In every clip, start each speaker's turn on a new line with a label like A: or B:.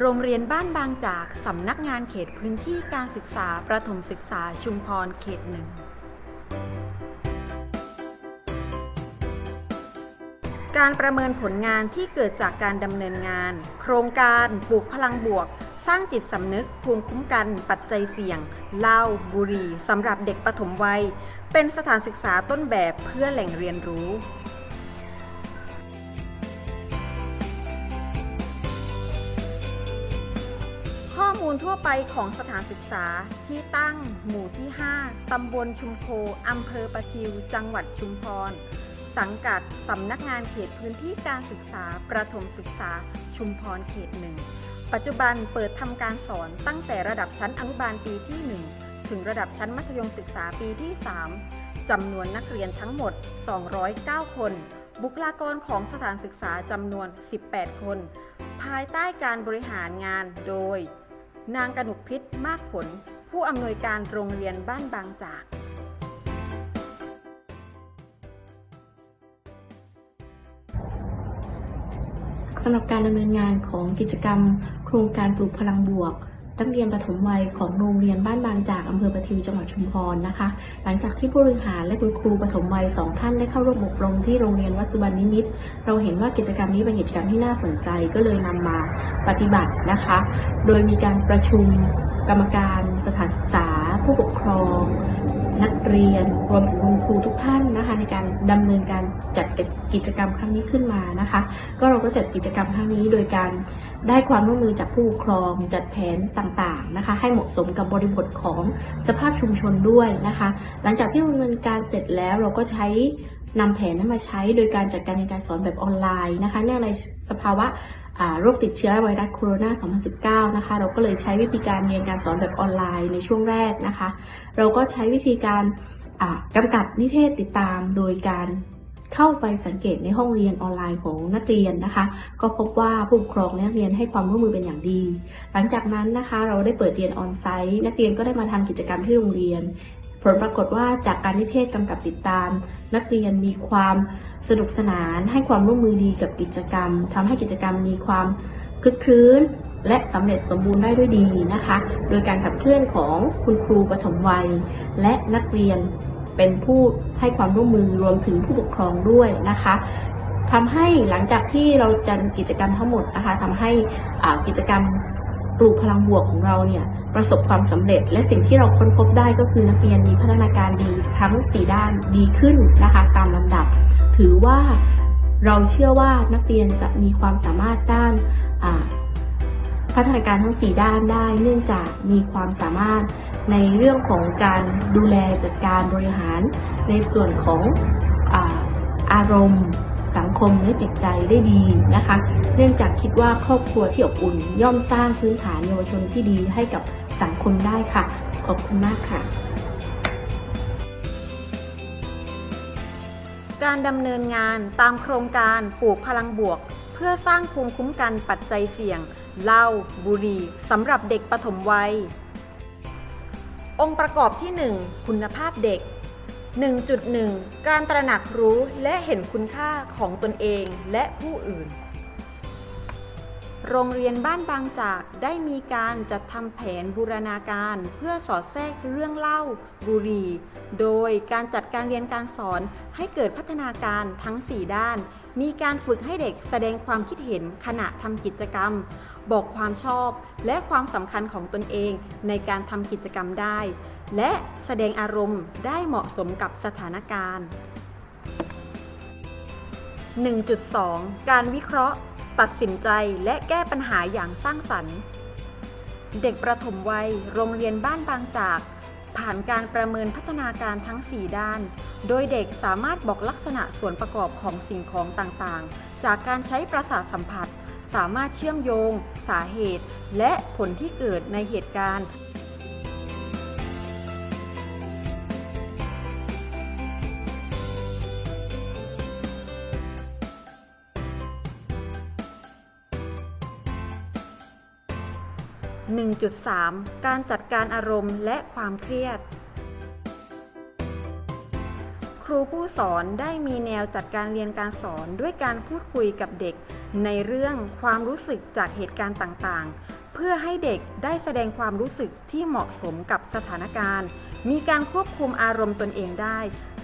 A: โรงเรียนบ้านบางจาก สำนักงานเขตพื้นที่การศึกษาประถมศึกษาชุมพรเขตหนึ่ง การประเมินผลงานที่เกิดจากการดำเนินงาน โครงการปลูกพลังบวก สร้างจิตสำนึกภูมิคุ้มกัน ปัจจัยเสี่ยงเหล้าบุหรี่สำหรับเด็กปฐมวัย เป็นสถานศึกษาต้นแบบเพื่อแหล่งเรียนรู้ มูลทั่วไปของสถานศึกษาที่ตั้งหมู่ที่ 5 ตำบลชุมโคอำเภอประทิว จังหวัดชุมพร สังกัดสำนักงานเขตพื้นที่การศึกษาประถมศึกษาชุมพรเขตหนึ่ง ปัจจุบันเปิดทำการสอนตั้งแต่ระดับชั้นอนุบาลปีที่ 1 ถึงระดับชั้นมัธยมศึกษาปีที่ 3จำนวนนักเรียนทั้งหมด 209 คน บุคลากรของสถานศึกษาจำนวน 18 คน ภายใต้การบริหารงานโดย นางกนุกพิษมากผล ผู้อำนวยการโรงเรียนบ้านบางจาก
B: สำหรับการดำเนินงานของกิจกรรม โครงการปลูกพลังบวก นักเรียนประถมวัยของโรงเรียนบ้านบางจากอำเภอประทิวจังหวัดชุมพรนะคะ หลังจากที่ผู้บริหารและคุณครูประถมวัยสองท่านได้เข้าร่วมอบรมที่โรงเรียนวัดสุวรรณนิมิตเราเห็นว่ากิจกรรมนี้เป็นกิจกรรมที่น่าสนใจก็เลยนำมาปฏิบัตินะคะ โดยมีการประชุมกรรมการสถานศึกษา ผู้ปกครอง นักเรียนรวมถึงคุณครูทุกท่านนะคะ ในการดำเนินการจัดกิจกรรมครั้งนี้ขึ้นมานะคะ ก็เราก็จัดกิจกรรมครั้งนี้โดยการ ได้ความร่วมมือจากผู้ปกครองจัดแผนต่างๆนะคะ ให้เหมาะสมกับบริบทของสภาพชุมชนด้วยนะคะ หลังจากที่ดำเนินการเสร็จแล้วเราก็ใช้นำแผนนั้นมาใช้โดยการจัดการเรียนการสอนแบบออนไลน์นะคะเนื่องในสภาวะโรคติดเชื้อไวรัสโคโรนา 2019 นะคะ เราก็เลยใช้วิธีการเรียนการสอนแบบออนไลน์ในช่วงแรกนะคะ เราก็ใช้วิธีการกำกับนิเทศติดตามโดยการ เข้าไปสังเกตในห้องเรียนออนไลน์ของนักเรียนนะคะ ก็พบว่าผู้ปกครองและนักเรียนให้ความร่วมมือเป็นอย่างดี หลังจากนั้นนะคะเราได้เปิดเรียนออนไซต์ นักเรียนก็ได้มาทำกิจกรรมที่โรงเรียน ผลปรากฏว่าจากการนิเทศกำกับติดตาม นักเรียนมีความสนุกสนานให้ความร่วมมือดีกับกิจกรรมทำให้กิจกรรมมีความคลึกคลื้นและสำเร็จสมบูรณ์ได้ด้วยดีนะคะ โดยการขับเคลื่อนของคุณครูปฐมวัย และนักเรียน เป็นผู้ให้ความร่วมมือรวมถึงผู้ปกครองด้วยนะคะทำให้หลังจากที่เราจัดกิจกรรมทั้งหมดนะคะทำให้กิจกรรมปลูกพลังบวกของเราเนี่ยประสบความสำเร็จ และสิ่งที่เราค้นพบได้ก็คือนักเรียนมีพัฒนาการดีทั้ง 4 ด้านดีขึ้นนะคะตามลำดับ ถือว่าเราเชื่อว่านักเรียนจะมีความสามารถด้านพัฒนาการทั้ง 4 ด้านได้ เนื่องจากมีความสามารถ ในเรื่องของการดูแลจัดการบริหาร ในส่วนของอาอารมณ์สังคมและจิตใจได้ดีนะคะ เนื่องจากคิดว่าครอบครัวที่อบอุ่น ย่อมสร้างพื้นฐานเยาวชนที่ดีให้กับสังคมได้ค่ะ ขอบคุณมากค่ะ
A: การดำเนินงานตามโครงการปลูกพลังบวก เพื่อสร้างภูมิคุ้มกันปัจจัยเสี่ยงเหล้าบุหรี่สำหรับเด็กปฐมวัย องค์ประกอบที่ 1 คุณภาพเด็ก 1.1 การตระหนักรู้และเห็นคุณค่าของตนเองและผู้อื่น โรงเรียนบ้านบางจากได้มีการจัดทำแผนบูรณาการเพื่อสอดแทรกเรื่องเล่า บุรี โดยการจัดการเรียนการสอนให้เกิดพัฒนาการทั้ง 4 ด้าน มีการฝึกให้เด็กแสดงความคิดเห็นขณะทำกิจกรรม บอกความชอบและความสำคัญของตนเองในการทำกิจกรรมได้ และแสดงอารมณ์ได้เหมาะสมกับสถานการณ์ 1.2 การวิเคราะห์ ตัดสินใจและแก้ปัญหาอย่างสร้างสรรค์ เด็กประถมวัยโรงเรียนบ้านบางจาก ผ่านการประเมินพัฒนาการทั้ง 4 ด้าน โดยเด็กสามารถบอกลักษณะส่วนประกอบของสิ่งของต่างๆ จากการใช้ประสาทสัมผัส สามารถเชื่อมโยง สาเหตุ และผลที่เกิดในเหตุการณ์1.3 การจัดการอารมณ์และความเครียด ครูผู้สอนได้มีแนวจัดการเรียนการสอนด้วยการพูดคุยกับเด็ก ในเรื่องความรู้สึกจากเหตุการณ์ต่างๆ เพื่อให้เด็กได้แสดงความรู้สึกที่เหมาะสมกับสถานการณ์ มีการควบคุมอารมณ์ตนเองได้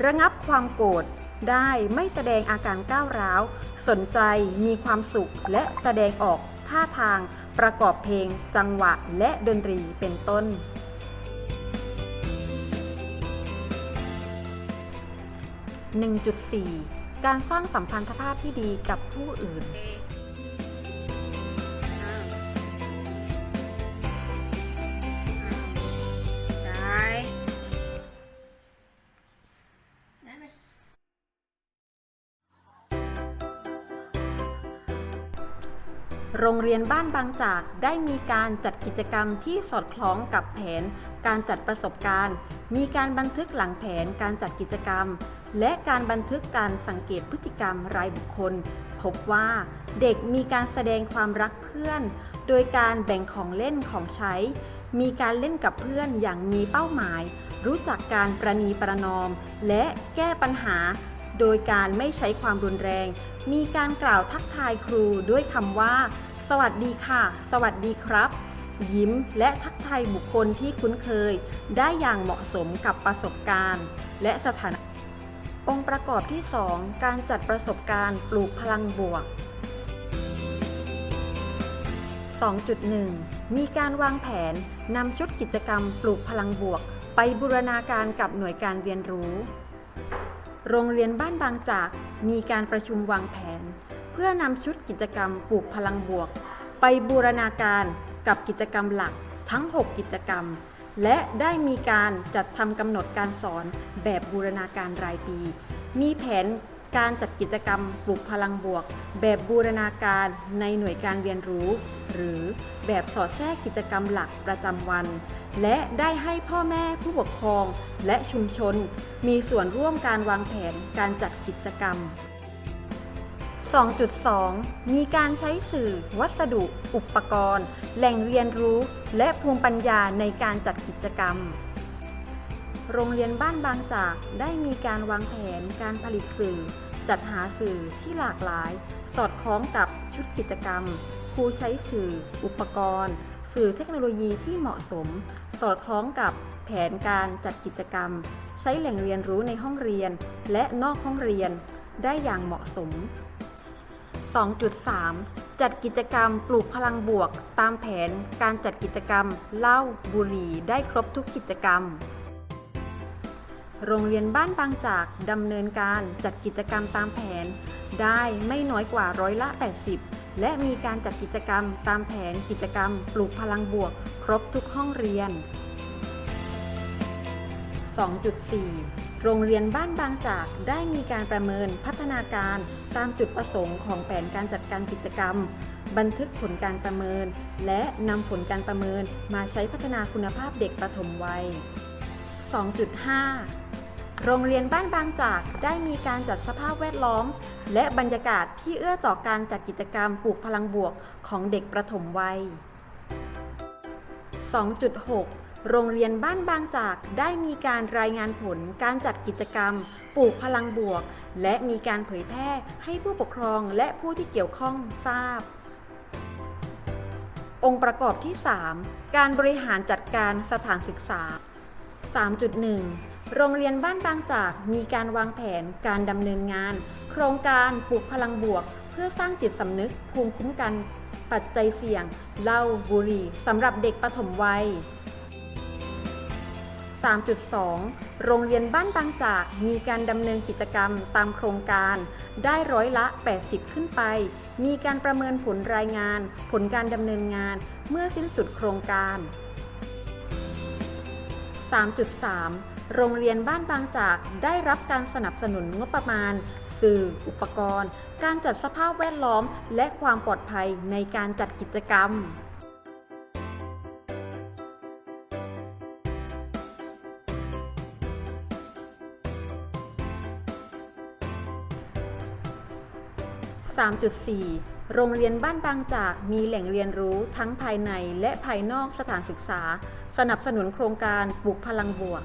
A: ระงับความโกรธได้ไม่แสดงอาการก้าวร้าว สนใจมีความสุขและแสดงออกท่าทาง ประกอบเพลง จังหวะ และดนตรีเป็นต้น 1.4 การสร้างสัมพันธภาพที่ดีกับผู้อื่น เรียนบ้านบางจาก ได้มีการจัดกิจกรรมที่สอดคล้องกับแผน การจัดประสบการณ์ มีการบันทึกหลังแผนการจัดกิจกรรม และการบันทึกการสังเกตพฤติกรรมรายบุคคล พบว่าเด็กมีการแสดงความรักเพื่อน โดยการแบ่งของเล่นของใช้ มีการเล่นกับเพื่อนอย่างมีเป้าหมาย รู้จักการประนีประนอม และแก้ปัญหา โดยการไม่ใช้ความรุนแรงมีการกล่าวทักทายครูด้วยคำว่า สวัสดีค่ะ สวัสดีครับ ยิ้มและทักทายบุคคลที่คุ้นเคย ได้อย่างเหมาะสมกับประสบการณ์ และสถานะองค์ประกอบที่ 2 การจัดประสบการณ์ปลูกพลังบวก 2.1 มีการวางแผนนำชุดกิจกรรมปลูกพลังบวก ไปบูรณาการกับหน่วยการเรียนรู้ โรงเรียนบ้านบางจากมีการประชุมวางแผน เพื่อนำชุดกิจกรรมปลูกพลังบวก ไปบูรณาการกับกิจกรรมหลักทั้ง 6 กิจกรรม และได้มีการจัดทำกำหนดการสอนแบบบูรณาการรายปี มีแผนการจัดกิจกรรมปลูกพลังบวก แบบบูรณาการในหน่วยการเรียนรู้ หรือแบบสอดแทรกกิจกรรมหลักประจำวัน และได้ให้พ่อแม่ผู้ปกครองและชุมชน มีส่วนร่วมการวางแผนการจัดกิจกรรม 2.2 มีการใช้สื่อ วัสดุ อุปกรณ์ แหล่งเรียนรู้ และภูมิปัญญาในการจัดกิจกรรม โรงเรียนบ้านบางจากได้มีการวางแผนการผลิตสื่อ จัดหาสื่อที่หลากหลาย สอดคล้องกับชุดกิจกรรมครูใช้สื่อ อุปกรณ์ สื่อเทคโนโลยีที่เหมาะสม สอดคล้องกับแผนการจัดกิจกรรม ใช้แหล่งเรียนรู้ในห้องเรียน และนอกห้องเรียน ได้อย่างเหมาะสม 2.3 จัดกิจกรรมปลูกพลังบวก ตามแผนการจัดกิจกรรมเหล้าบุหรี่ได้ครบทุกกิจกรรม โรงเรียนบ้านบางจากดำเนินการจัดกิจกรรมตามแผน ได้ไม่น้อยกว่าร้อยละ 80 และมีการจัดกิจกรรมตามแผนกิจกรรม ปลูกพลังบวก ครบทุกห้องเรียน 2.4 โรงเรียนบ้านบางจากได้มีการประเมินพัฒนาการตามจุดประสงค์ของแผนการจัดการกิจกรรม บันทึกผลการประเมิน และนำผลการประเมินมาใช้พัฒนาคุณภาพเด็กประถมวัย 2.5โรงเรียนบ้านบางจากได้มีการจัดสภาพแวดล้อม และบรรยากาศที่เอื้อต่อการจัดกิจกรรมปลูกพลังบวกของเด็กประถมวัย 2.6 โรงเรียนบ้านบางจากได้มีการรายงานผลการจัดกิจกรรม ปลูกพลังบวก และมีการเผยแพร่ให้ผู้ปกครองและผู้ที่เกี่ยวข้องทราบ องค์ประกอบที่ 3 การบริหารจัดการสถานศึกษา 3.1 โรงเรียนบ้านบางจากมีการวางแผนการดำเนินงาน โครงการปลูกพลังบวก เพื่อสร้างจิตสำนึกภูมิคุ้มกัน ปัจจัยเสี่ยงเหล้าบุหรี่สำหรับเด็กปฐมวัย 3.2 โรงเรียนบ้านบางจากมีการดำเนินกิจกรรมตามโครงการ ได้ร้อยละ 80 ขึ้นไป มีการประเมินผลรายงาน ผลการดำเนินงานเมื่อสิ้นสุดโครงการ 3.3 โรงเรียนบ้านบางจากได้รับการสนับสนุนงบประมาณ สื่อ อุปกรณ์ การจัดสภาพแวดล้อม และความปลอดภัยในการจัดกิจกรรม 3.4 โรงเรียนบ้านบางจากมีแหล่งเรียนรู้ทั้งภายในและภายนอกสถานศึกษา สนับสนุนโครงการปลูกพลังบวก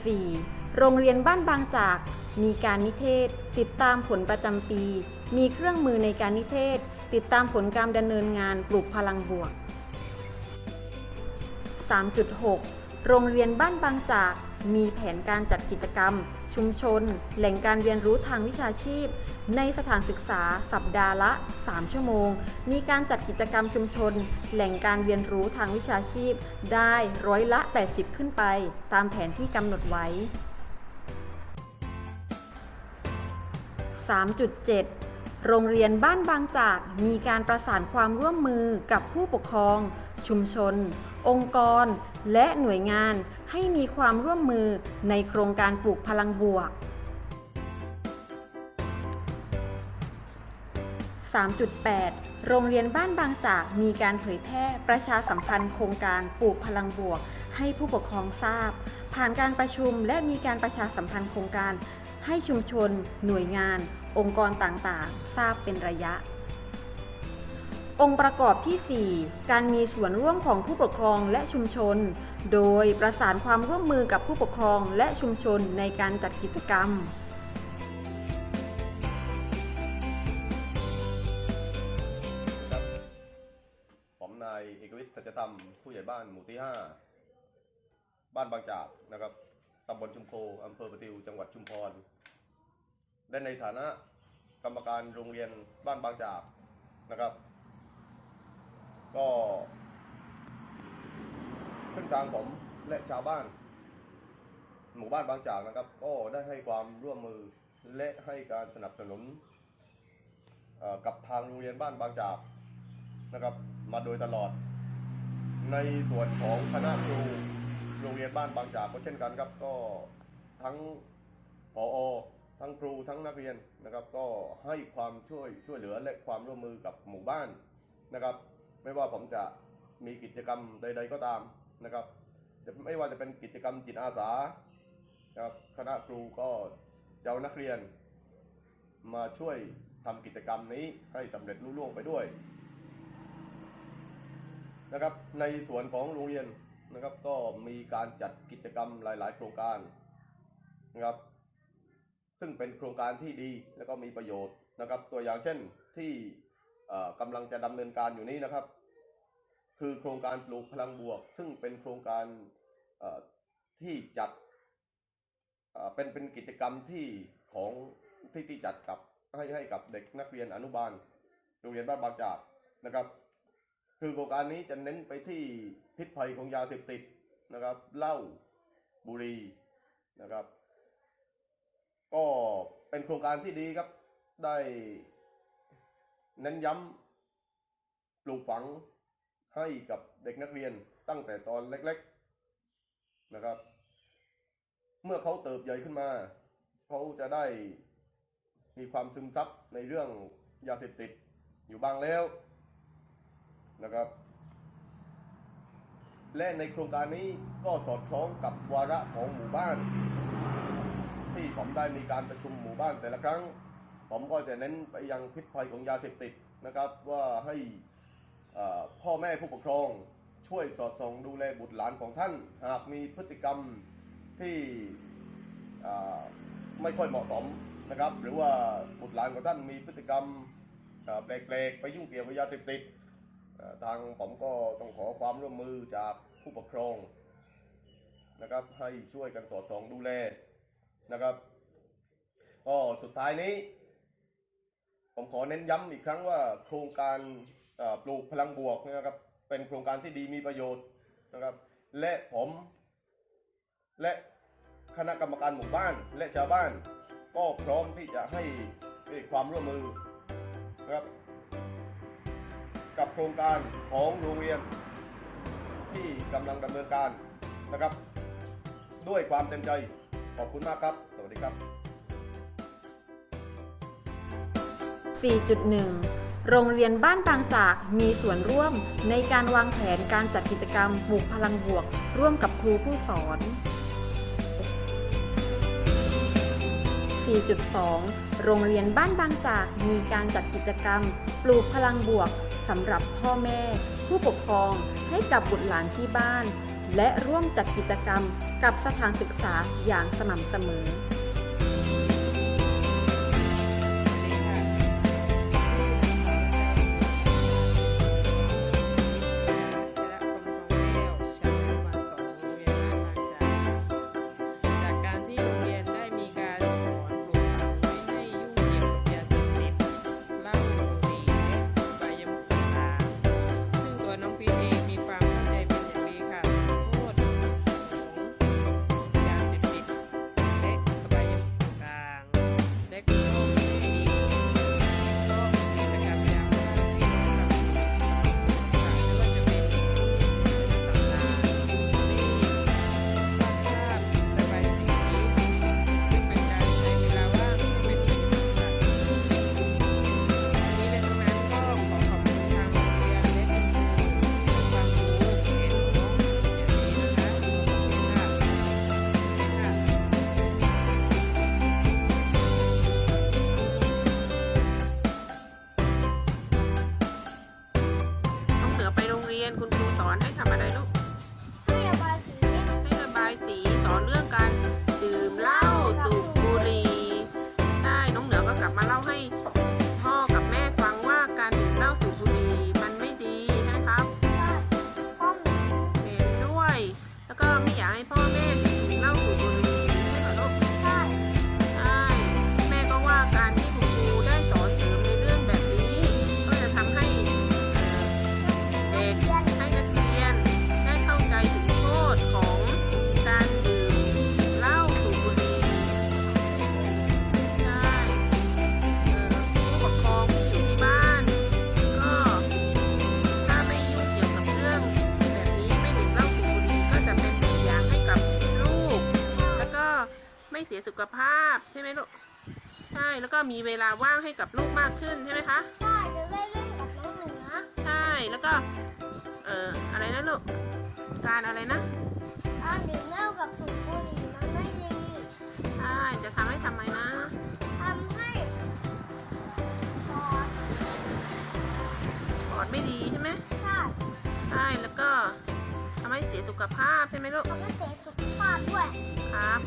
A: 3.4 โรงเรียนบ้านบางจาก มีการนิเทศ ติดตามผลประจำปี มีเครื่องมือในการนิเทศ ติดตามผลการดำเนินงานปลูกพลังบวก 3.6 โรงเรียนบ้านบางจาก มีแผนการจัดกิจกรรม ชุมชน แหล่งการเรียนรู้ทางวิชาชีพ ในสถานศึกษาสัปดาห์ละ 3 ชั่วโมง มีการจัดกิจกรรมชุมชน แหล่งการเรียนรู้ทางวิชาชีพ ได้ร้อยละ 80 ขึ้นไป ตามแผนที่กำหนดไว้ 3.7 โรงเรียนบ้านบางจาก มีการประสานความร่วมมือกับผู้ปกครอง ชุมชน องค์กร และหน่วยงานให้มีความร่วมมือในโครงการปลูกพลังบวก 3.8 โรงเรียนบ้านบางจากมีการเผยแพร่ประชาสัมพันธ์โครงการปลูกพลังบวก ให้ผู้ปกครองทราบ ผ่านการประชุมและมีการประชาสัมพันธ์โครงการให้ชุมชน หน่วยงาน องค์กรต่างๆ ทราบเป็นระยะ องค์ประกอบที่ 4 การมีส่วนร่วมของผู้ปกครองและชุมชน โดยประสานความร่วมมือกับผู้ปกครองและชุมชนในการจัดกิจกรรม
C: ผมนายเอกวิทย์สัจธรรมผู้ใหญ่บ้านหมู่ที่ 5 บ้านบางจากนะครับตำบลชุมโคอำเภอประติวจังหวัดชุมพร และในฐานะกรรมการโรงเรียนบ้านบางจากนะครับ ก็ ซึ่งทางผมและชาวบ้าน หมู่บ้านบางจากนะครับ ก็ได้ให้ความร่วมมือและให้การสนับสนุนกับทางโรงเรียนบ้านบางจากนะครับ มาโดยตลอด ในส่วนของคณะครูโรงเรียนบ้านบางจากก็เช่นกันครับก็ทั้งผอทั้งครูทั้งนักเรียนนะครับ ก็ให้ความช่วยช่วยเหลือและความร่วมมือกับหมู่บ้านนะครับ ไม่ว่าผมจะมีกิจกรรมใด ๆก็ตามนะครับจะไม่ว่าจะเป็นกิจกรรมจิตอาสานะครับคณะครูก็จะเอานักเรียน มาช่วยทำกิจกรรมนี้ให้สำเร็จลุล่วงไปด้วยนะครับ ในส่วนของโรงเรียนนะครับก็มีการจัดกิจกรรมหลาย ๆ โครงการนะครับ ซึ่งเป็นโครงการที่ดีและก็มีประโยชน์นะครับ ตัวอย่างเช่นที่ กำลังจะดำเนินการอยู่นี้นะครับ คือโครงการปลูกพลังบวก ซึ่งเป็นโครงการที่จัดเป็นเป็นกิจกรรมที่ของที่ที่จัดกับให้ให้กับเด็กนักเรียนอนุบาลโรงเรียนบ้านบางจากนะครับ คือโครงการนี้จะเน้นไปที่พิษภัยของยาเสพติดนะครับเหล้าบุรีนะครับ ก็เป็นโครงการที่ดีครับได้ เน้นย้ำปลูกฝังให้กับเด็กนักเรียนตั้งแต่ตอนเล็ก ๆนะครับ เมื่อเขาเติบใหญ่ขึ้นมา เขาจะได้มีความซึมซับในเรื่องยาเสพติดอยู่บ้างแล้วนะครับ และในโครงการนี้ก็สอดคล้องกับวาระของหมู่บ้าน ที่ผมได้มีการประชุมหมู่บ้านแต่ละครั้ง ผมก็จะเน้นไปยังพิษภัยของยาเสพติดนะครับ ว่าให้พ่อแม่ผู้ปกครองช่วยสอดส่องดูแลบุตรหลานของท่าน หากมีพฤติกรรมที่ไม่ค่อยเหมาะสมนะครับ หรือว่าบุตรหลานของท่านมีพฤติกรรมแปลกๆไปยุ่งเกี่ยวกับยาเสพติดทางผมก็ต้องขอความร่วมมือจากผู้ปกครองนะครับ ให้ช่วยกันสอดส่องดูแลนะครับก็สุดท้ายนี้ ผมขอเน้นย้ำอีกครั้งว่าโครงการปลูกพลังบวกนะครับเป็นโครงการที่ดีมีประโยชน์นะครับและผมและคณะกรรมการหมู่บ้านและชาวบ้าน ก็พร้อมที่จะให้ความร่วมมือนะครับกับโครงการของโรงเรียนที่กำลังดำเนินการนะครับ ด้วยความเต็มใจขอบคุณมากครับ สวัสดีครับ
A: 4.1 โรงเรียนบ้านบางจากมีส่วนร่วมในการวางแผนการจัดกิจกรรมปลูกพลังบวก ร่วมกับครูผู้สอน 4.2 โรงเรียนบ้านบางจากมีการจัดกิจกรรม ปลูกพลังบวกสำหรับพ่อแม่ ผู้ปกครองให้กับบุตรหลานที่บ้าน และร่วมจัดกิจกรรมกับสถานศึกษาอย่างสม่ำเสมอ
D: ขภาพใช่ไหมลูก ใช่ แล้วก็มีเวลาว่างให้กับลูกมากขึ้นใช่ไหมคะ
E: ใช่จะได้เล่นกับน้องเหนือ
D: ใช่ แล้วก็ เอ่อ อะไรนะลูก การอะไรนะ
E: การดื่มเหล้ากับสูบบุหรี่มันไม่ดี
D: ใช่ จะทำให้ทำไมนะ
E: ทำให้ปอด
D: ปอดไม่ดีใช่ไหม
E: ใช่
D: ใช่ แล้วก็ทำให้เสียสุขภาพใช่ไหมลูก
E: ทำให้เสียสุขภาพด้วย
D: ครับ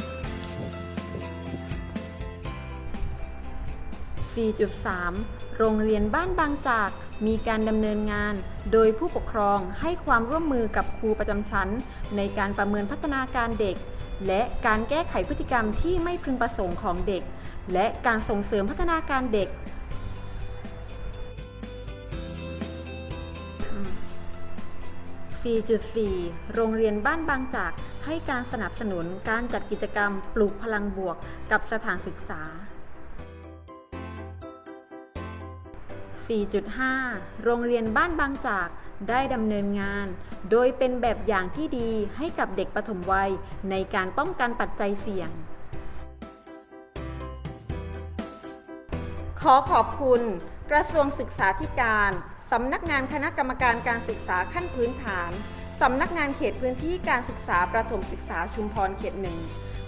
A: 4.3 โรงเรียนบ้านบางจาก มีการดำเนินงาน โดยผู้ปกครองให้ความร่วมมือกับครูประจำชั้น ในการประเมินพัฒนาการเด็ก และการแก้ไขพฤติกรรมที่ไม่พึงประสงค์ของเด็ก และการส่งเสริมพัฒนาการเด็ก 4.4 โรงเรียนบ้านบางจากให้การสนับสนุนการจัดกิจกรรมปลูกพลังบวกกับสถานศึกษา 4.5 โรงเรียนบ้านบางจากได้ดำเนินงาน โดยเป็นแบบอย่างที่ดีให้กับเด็กปฐมวัยในการป้องกันปัจจัยเสี่ยง ขอขอบคุณ กระทรวงศึกษาธิการสำนักงานคณะกรรมการการศึกษาขั้นพื้นฐานสำนักงานเขตพื้นที่การศึกษาประถมศึกษาชุมพรเขตหนึ่ง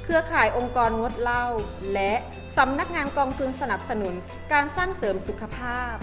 A: เครือข่ายองค์กรงดเหล้าและสำนักงานกองทุนสนับสนุนการสร้างเสริมสุขภาพ